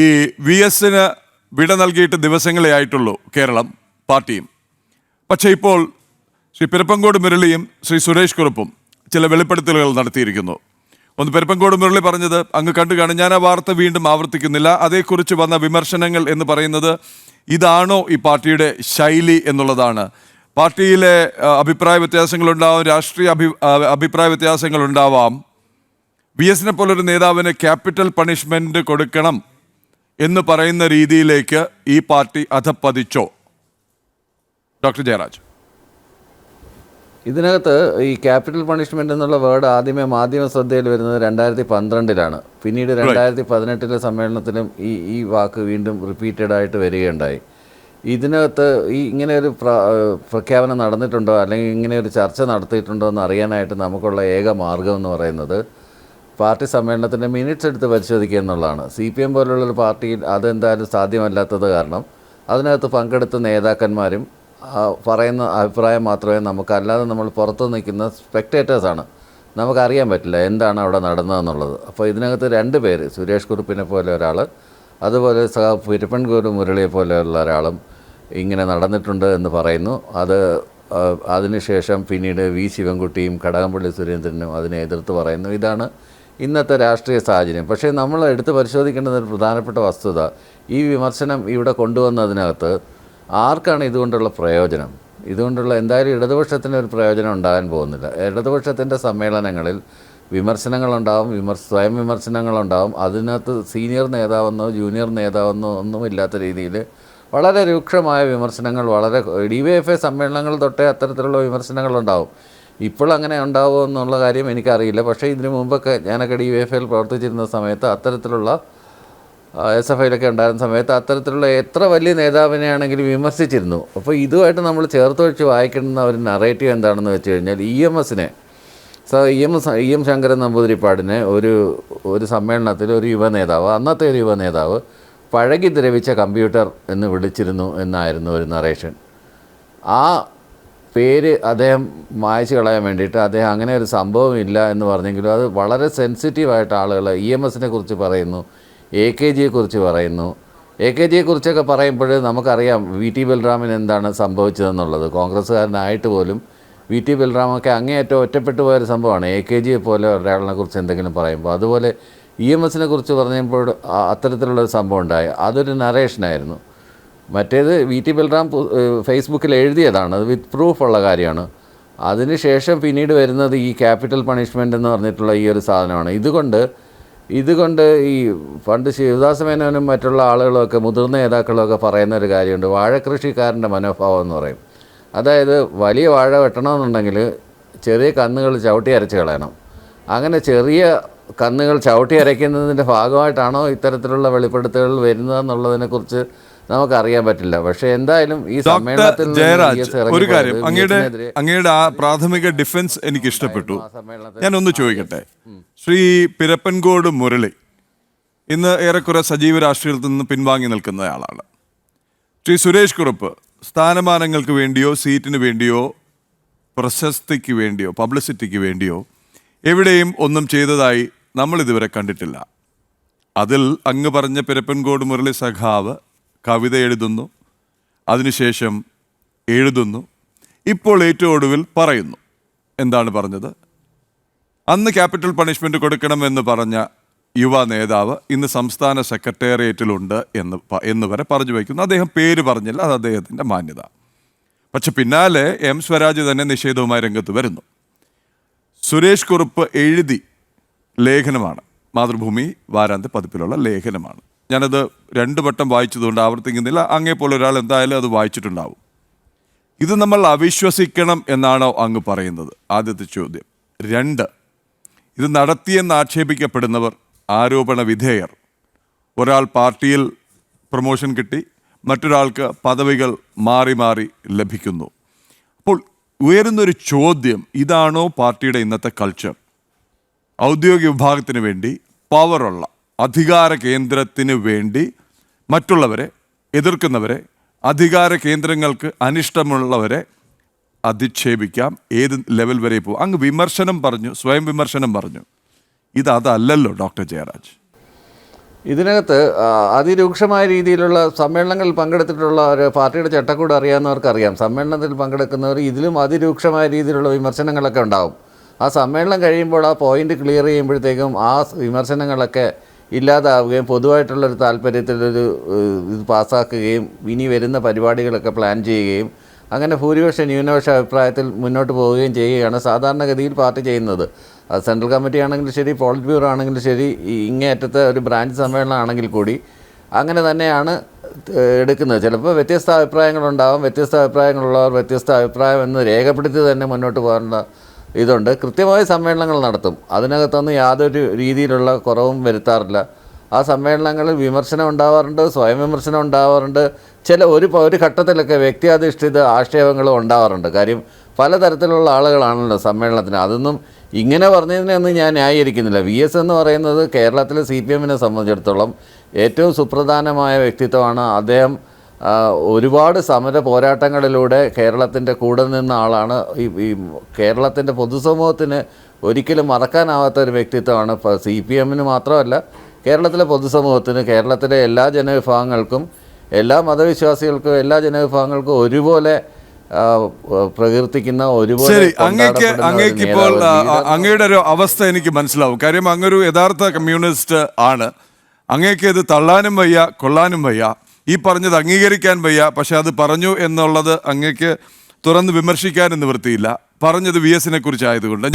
ഈ വി എസിന് വിട നൽകിയിട്ട് ദിവസങ്ങളെ ആയിട്ടുള്ളൂ കേരളം പാർട്ടിയും. പക്ഷേ ഇപ്പോൾ ശ്രീ പെരുപ്പങ്കോട് മുരളിയും ശ്രീ സുരേഷ് കുറുപ്പും ചില വെളിപ്പെടുത്തലുകൾ നടത്തിയിരിക്കുന്നു. ഒന്ന് പെരുപ്പങ്കോട് മുരളി പറഞ്ഞത് അങ്ങ് കണ്ടു കാണും. ഞാൻ ആ വാർത്ത വീണ്ടും ആവർത്തിക്കുന്നില്ല. അതേക്കുറിച്ച് വന്ന വിമർശനങ്ങൾ എന്ന് പറയുന്നത് ഇതാണോ ഈ പാർട്ടിയുടെ ശൈലി എന്നുള്ളതാണ്. പാർട്ടിയിലെ അഭിപ്രായ വ്യത്യാസങ്ങളുണ്ടാവാം രാഷ്ട്രീയ അഭി അഭിപ്രായ വ്യത്യാസങ്ങളുണ്ടാവാം. വി എസിനെ പോലൊരു നേതാവിന് ക്യാപിറ്റൽ പണിഷ്മെന്റ് കൊടുക്കണം എന്ന് പറയുന്ന രീതിയിലേക്ക് ഈ പാർട്ടി അധപ്പതിച്ചോ? ഡോക്ടർ ജയരാജ്. ഇതിനകത്ത് ഈ ക്യാപിറ്റൽ പണിഷ്മെന്റ് എന്നുള്ള വേർഡ് ആദ്യമേ മാധ്യമ ശ്രദ്ധയിൽ വരുന്നത് രണ്ടായിരത്തി പന്ത്രണ്ടിലാണ് പിന്നീട് രണ്ടായിരത്തി പതിനെട്ടിലെ സമ്മേളനത്തിലും ഈ ഈ വാക്ക് വീണ്ടും റിപ്പീറ്റഡ് ആയിട്ട് വരികയുണ്ടായി. ഇതിനകത്ത് ഈ ഇങ്ങനെ ഒരു പ്ര പ്രഖ്യാപനം നടന്നിട്ടുണ്ടോ? അല്ലെങ്കിൽ ഇങ്ങനെ ഒരു ചർച്ച നടത്തിയിട്ടുണ്ടോ എന്ന് അറിയാനായിട്ട് നമുക്കുള്ള ഏക മാർഗം എന്ന് പറയുന്നത് പാർട്ടി സമ്മേളനത്തിന്റെ മിനിറ്റ്സ് എടുത്ത് പരിശോധിക്കുക എന്നുള്ളതാണ്. സി പി എം പോലുള്ളൊരു പാർട്ടിയിൽ അതെന്തായാലും സാധ്യമല്ലാത്തത് കാരണം അതിനകത്ത് പങ്കെടുത്ത നേതാക്കന്മാരും പറയുന്ന അഭിപ്രായം മാത്രമേ നമുക്ക് അല്ലാതെ നമ്മൾ പുറത്ത് നിൽക്കുന്ന സ്പെക്ടേറ്റേഴ്സാണ് നമുക്കറിയാൻ പറ്റില്ല എന്താണ് അവിടെ നടന്നതെന്നുള്ളത് അപ്പോൾ ഇതിനകത്ത് രണ്ട് പേര് സുരേഷ് കുറുപ്പിനെ പോലെ ഒരാൾ അതുപോലെ സഹ പിരപ്പൻകൂർ മുരളിയെ പോലെയുള്ള ഒരാളും ഇങ്ങനെ നടന്നിട്ടുണ്ട് എന്ന് പറയുന്നു. അത് അതിനുശേഷം പിന്നീട് വി ശിവൻകുട്ടിയും കടകംപള്ളി സുരേന്ദ്രനും അതിനെ എതിർത്ത് പറയുന്നു. ഇതാണ് ഇന്നത്തെ രാഷ്ട്രീയ സാഹചര്യം. പക്ഷേ നമ്മൾ എടുത്ത് പരിശോധിക്കേണ്ടത് ഒരു പ്രധാനപ്പെട്ട വസ്തുത. ഈ വിമർശനം ഇവിടെ കൊണ്ടുവന്നതിനകത്ത് ആർക്കാണ് ഇതുകൊണ്ടുള്ള പ്രയോജനം? ഇതുകൊണ്ടുള്ള എന്തായാലും ഇടതുപക്ഷത്തിന് ഒരു പ്രയോജനം ഉണ്ടാകാൻ പോകുന്നില്ല. ഇടതുപക്ഷത്തിന്റെ സമ്മേളനങ്ങളിൽ വിമർശനങ്ങളുണ്ടാവും വിമർശ സ്വയം വിമർശനങ്ങളുണ്ടാവും. അതിനകത്ത് സീനിയർ നേതാവെന്നോ ജൂനിയർ നേതാവെന്നോ ഒന്നുമില്ലാത്ത രീതിയിൽ വളരെ രൂക്ഷമായ വിമർശനങ്ങൾ വളരെ ഡി വൈ എഫ് ഐ സമ്മേളനങ്ങൾ തൊട്ടേ അത്തരത്തിലുള്ള വിമർശനങ്ങളുണ്ടാവും. ഇപ്പോൾ അങ്ങനെ ഉണ്ടാവുമോ എന്നുള്ള കാര്യം എനിക്കറിയില്ല. പക്ഷേ ഇതിനു മുമ്പൊക്കെ ഞാനൊക്കെ ഡി എഫ് ഐയിൽ പ്രവർത്തിച്ചിരുന്ന സമയത്ത് അത്തരത്തിലുള്ള എസ് എഫ് ഐയിലൊക്കെ ഉണ്ടായിരുന്ന സമയത്ത് അത്തരത്തിലുള്ള എത്ര വലിയ നേതാവിനെ ആണെങ്കിലും വിമർശിച്ചിരുന്നു. അപ്പോൾ ഇതുമായിട്ട് നമ്മൾ ചേർത്ത് വെച്ച് വായിക്കുന്ന ഒരു നറേറ്റീവ് എന്താണെന്ന് വെച്ച് കഴിഞ്ഞാൽ ഇ എം എസിനെ sir E M S E M Sankaran നമ്പൂതിരിപ്പാടിനെ ഒരു ഒരു സമ്മേളനത്തിൽ ഒരു യുവ നേതാവ് അന്നത്തെ ഒരു യുവ നേതാവ് പഴകി ദ്രവിച്ച കമ്പ്യൂട്ടർ എന്ന് വിളിച്ചിരുന്നു എന്നായിരുന്നു ഒരു നറേഷൻ ആ പേര് അദ്ദേഹം മായച്ചു കളയാൻ വേണ്ടിയിട്ട് അദ്ദേഹം അങ്ങനെ ഒരു സംഭവം ഇല്ല എന്ന് പറഞ്ഞെങ്കിലും അത് വളരെ സെൻസിറ്റീവായിട്ട് ആളുകൾ ഇ എം എസിനെ കുറിച്ച് പറയുന്നു എ കെ ജിയെ കുറിച്ച് പറയുന്നു. എ കെ ജിയെ കുറിച്ചൊക്കെ പറയുമ്പോൾ നമുക്കറിയാം വി ടി ബൽറാമിന് എന്താണ് സംഭവിച്ചതെന്നുള്ളത്. കോൺഗ്രസ്സുകാരനായിട്ട് പോലും വി ടി ബൽറാമൊക്കെ അങ്ങേയറ്റം ഒറ്റപ്പെട്ടു പോയൊരു സംഭവമാണ്. എ കെ ജിയെ പോലെ ഒരാളിനെ കുറിച്ച് എന്തെങ്കിലും പറയുമ്പോൾ അതുപോലെ ഇ എം എസിനെ കുറിച്ച് പറഞ്ഞപ്പോൾ അത്തരത്തിലുള്ള ഒരു സംഭവം ഉണ്ടായി. അതൊരു നറേഷനായിരുന്നു മറ്റേത് വി ടി ബൽറാം ഫേസ്ബുക്കിൽ എഴുതിയതാണ്. അത് വിത്ത് പ്രൂഫ് ഉള്ള കാര്യമാണ്. അതിനുശേഷം പിന്നീട് വരുന്നത് ഈ ക്യാപിറ്റൽ പണിഷ്മെന്റ് എന്ന് പറഞ്ഞിട്ടുള്ള ഈ ഒരു സാധനമാണ്. ഇതുകൊണ്ട് ഇതുകൊണ്ട് ഈ പണ്ട് ശിവദാസ മേനോനും മറ്റുള്ള ആളുകളൊക്കെ മുതിർന്ന നേതാക്കളൊക്കെ പറയുന്ന ഒരു കാര്യമുണ്ട്. വാഴകൃഷിക്കാരന്റെ മനോഭാവം എന്ന് പറയും. അതായത് വലിയ വാഴ വെട്ടണമെന്നുണ്ടെങ്കിൽ ചെറിയ കന്നുകൾ ചവിട്ടി അരച്ച് കളയണം. അങ്ങനെ ചെറിയ കന്നുകൾ ചവിട്ടി അരയ്ക്കുന്നതിന്റെ ഭാഗമായിട്ടാണോ ഇത്തരത്തിലുള്ള വെളിപ്പെടുത്തലുകൾ വരുന്നതെന്നുള്ളതിനെക്കുറിച്ച് നമുക്കറിയാൻ പറ്റില്ല. പക്ഷെ എന്തായാലും ഈ സമ്മേളനത്തിൽ ജയരാജ് ഒരു കാര്യം അങ്ങയുടെ അങ്ങയുടെ ആ പ്രാഥമിക ഡിഫൻസ് എനിക്ക് ഇഷ്ടപ്പെട്ടു ഞാനൊന്ന് ഞാൻ ഒന്ന് ചോദിക്കട്ടെ ശ്രീ പിരപ്പൻകോട് മുരളി ഇന്ന് ഏറെക്കുറെ സജീവ രാഷ്ട്രീയത്തിൽ നിന്ന് പിൻവാങ്ങി നിൽക്കുന്ന ആളാണ്. ശ്രീ സുരേഷ് കുറുപ്പ് സ്ഥാനമാനങ്ങൾക്ക് വേണ്ടിയോ സീറ്റിന് വേണ്ടിയോ പ്രശസ്തിക്ക് വേണ്ടിയോ പബ്ലിസിറ്റിക്ക് വേണ്ടിയോ എവിടെയും ഒന്നും ചെയ്തതായി നമ്മൾ ഇതുവരെ കണ്ടിട്ടില്ല. അതിൽ അങ്ങ് പറഞ്ഞ പിരപ്പൻകോട് മുരളി സഖാവ് കവിത എഴുതുന്നു. അതിനുശേഷം എഴുതുന്നു. ഇപ്പോൾ ഏറ്റവും ഒടുവിൽ പറയുന്നു. എന്താണ് പറഞ്ഞത്? അന്ന് ക്യാപിറ്റൽ പണിഷ്മെന്റ് കൊടുക്കണമെന്ന് പറഞ്ഞ യുവ നേതാവ് ഇന്ന് സംസ്ഥാന സെക്രട്ടേറിയറ്റിലുണ്ട് എന്ന് എന്ന് വരെ പറഞ്ഞു വയ്ക്കുന്നു. അദ്ദേഹം പേര് പറഞ്ഞില്ല അത് അദ്ദേഹത്തിന്റെ മാന്യത. പക്ഷെ പിന്നാലെ എം സ്വരാജ് തന്നെ നിഷേധവുമായി രംഗത്ത് വരുന്നു. സുരേഷ് കുറുപ്പ് എഴുതി ലേഖനമാണ്. മാതൃഭൂമി വാരാന്ത്യ പതിപ്പിലുള്ള ലേഖനമാണ്. ഞാനത് രണ്ട് വട്ടം വായിച്ചതുകൊണ്ട് ആവർത്തിക്കുന്നില്ല. അങ്ങേ പോലെ ഒരാൾ എന്തായാലും അത് വായിച്ചിട്ടുണ്ടാവും. ഇത് നമ്മൾ അവിശ്വസിക്കണം എന്നാണോ അങ്ങ് പറയുന്നത്? ആദ്യത്തെ ചോദ്യം. രണ്ട് ഇത് നടത്തിയെന്ന് ആക്ഷേപിക്കപ്പെടുന്നവർ ആരോപണ വിധേയർ. ഒരാൾ പാർട്ടിയിൽ പ്രൊമോഷൻ കിട്ടി മറ്റൊരാൾക്ക് പദവികൾ മാറി മാറി ലഭിക്കുന്നു. അപ്പോൾ ഉയരുന്നൊരു ചോദ്യം ഇതാണോ പാർട്ടിയുടെ ഇന്നത്തെ കൾച്ചർ ഔദ്യോഗിക വിഭാഗത്തിന് വേണ്ടി പവറുള്ള അധികാര കേന്ദ്രത്തിന് വേണ്ടി മറ്റുള്ളവരെ എതിർക്കുന്നവരെ അധികാര കേന്ദ്രങ്ങൾക്ക് അനിഷ്ടമുള്ളവരെ അധിക്ഷേപിക്കാം. ഏത് ലെവൽ വരെ പോകും? അങ്ങ് വിമർശനം പറഞ്ഞു സ്വയം വിമർശനം പറഞ്ഞു. ഇത് അതല്ലല്ലോ ഡോക്ടർ ജയരാജ്. ഇതിനകത്ത് അതിരൂക്ഷമായ രീതിയിലുള്ള സമ്മേളനങ്ങളിൽ പങ്കെടുത്തിട്ടുള്ള ഒരു പാർട്ടിയുടെ ചട്ടക്കൂട് അറിയാവുന്നവർക്ക് അറിയാം സമ്മേളനത്തിൽ പങ്കെടുക്കുന്നവർ ഇതിലും അതിരൂക്ഷമായ രീതിയിലുള്ള വിമർശനങ്ങളൊക്കെ ഉണ്ടാവും. ആ സമ്മേളനം കഴിയുമ്പോൾ ആ പോയിന്റ് ക്ലിയർ ചെയ്യുമ്പോഴത്തേക്കും ആ വിമർശനങ്ങളൊക്കെ ഇല്ലാതാവുകയും പൊതുവായിട്ടുള്ളൊരു താല്പര്യത്തിലൊരു ഇത് പാസ്സാക്കുകയും ഇനി വരുന്ന പരിപാടികളൊക്കെ പ്ലാൻ ചെയ്യുകയും അങ്ങനെ ഭൂരിപക്ഷ ന്യൂനപക്ഷ അഭിപ്രായത്തിൽ മുന്നോട്ട് പോവുകയും ചെയ്യുകയാണ് സാധാരണഗതിയിൽ പാർട്ടി ചെയ്യുന്നത്. സെൻട്രൽ കമ്മിറ്റി ആണെങ്കിലും ശരി പോളിറ്റ് ബ്യൂറോ ആണെങ്കിലും ശരി ഇങ്ങേയറ്റത്തെ ഒരു ബ്രാഞ്ച് സമ്മേളനം ആണെങ്കിൽ കൂടി അങ്ങനെ തന്നെയാണ് എടുക്കുന്നത്. ചിലപ്പോൾ വ്യത്യസ്ത അഭിപ്രായങ്ങളുണ്ടാവും വ്യത്യസ്ത അഭിപ്രായങ്ങളുള്ളവർ വ്യത്യസ്ത അഭിപ്രായം എന്ന് രേഖപ്പെടുത്തി തന്നെ മുന്നോട്ട് പോകേണ്ട ഇതുണ്ട്. കൃത്യമായ സമ്മേളനങ്ങൾ നടത്തും. അതിനകത്തൊന്നും യാതൊരു രീതിയിലുള്ള കുറവും വരുത്താറില്ല. ആ സമ്മേളനങ്ങളിൽ വിമർശനം ഉണ്ടാവാറുണ്ട് സ്വയം വിമർശനം ഉണ്ടാവാറുണ്ട്. ചില ഒരു ഒരു ഘട്ടത്തിലൊക്കെ വ്യക്തിയാധിഷ്ഠിത ആക്ഷേപങ്ങളും ഉണ്ടാവാറുണ്ട്. കാര്യം പലതരത്തിലുള്ള ആളുകളാണല്ലോ സമ്മേളനത്തിന്. അതൊന്നും ഇങ്ങനെ പറഞ്ഞതിനൊന്നും ഞാൻ ന്യായീകരിക്കുന്നില്ല. വി എസ് എന്ന് പറയുന്നത് കേരളത്തിലെ സി പി എമ്മിനെ സംബന്ധിച്ചിടത്തോളം ഏറ്റവും സുപ്രധാനമായ വ്യക്തിത്വമാണ്. അദ്ദേഹം ഒരുപാട് സമര പോരാട്ടങ്ങളിലൂടെ കേരളത്തിന്റെ കൂടെ നിന്ന ആളാണ് ഈ ഈ കേരളത്തിന്റെ പൊതുസമൂഹത്തിന് ഒരിക്കലും മറക്കാനാവാത്ത ഒരു വ്യക്തിത്വമാണ് ഇപ്പോൾ സി പി എമ്മിന് മാത്രമല്ല കേരളത്തിലെ പൊതുസമൂഹത്തിന് കേരളത്തിലെ എല്ലാ ജനവിഭാഗങ്ങൾക്കും എല്ലാ മതവിശ്വാസികൾക്കും എല്ലാ ജനവിഭാഗങ്ങൾക്കും ഒരുപോലെ പ്രകീർത്തിക്കുന്ന ഒരുപോലെ അങ്ങേക്ക് അങ്ങേക്ക് ഇപ്പോൾ അങ്ങയുടെ ഒരു അവസ്ഥ എനിക്ക് മനസ്സിലാവും. കാര്യം അങ്ങൊരു യഥാർത്ഥ കമ്മ്യൂണിസ്റ്റ് ആണ്. അങ്ങേക്ക് ഇത് തള്ളാനും വയ്യ കൊള്ളാനും വയ്യ. ഈ പറഞ്ഞത് അംഗീകരിക്കാൻ വയ്യ പക്ഷെ അത് പറഞ്ഞു എന്നുള്ളത് അങ്ങക്ക് തുറന്ന് വിമർശിക്കാനും നിവൃത്തിയില്ല. പറഞ്ഞത് വി എസിനെ കുറിച്ചായതുകൊണ്ട്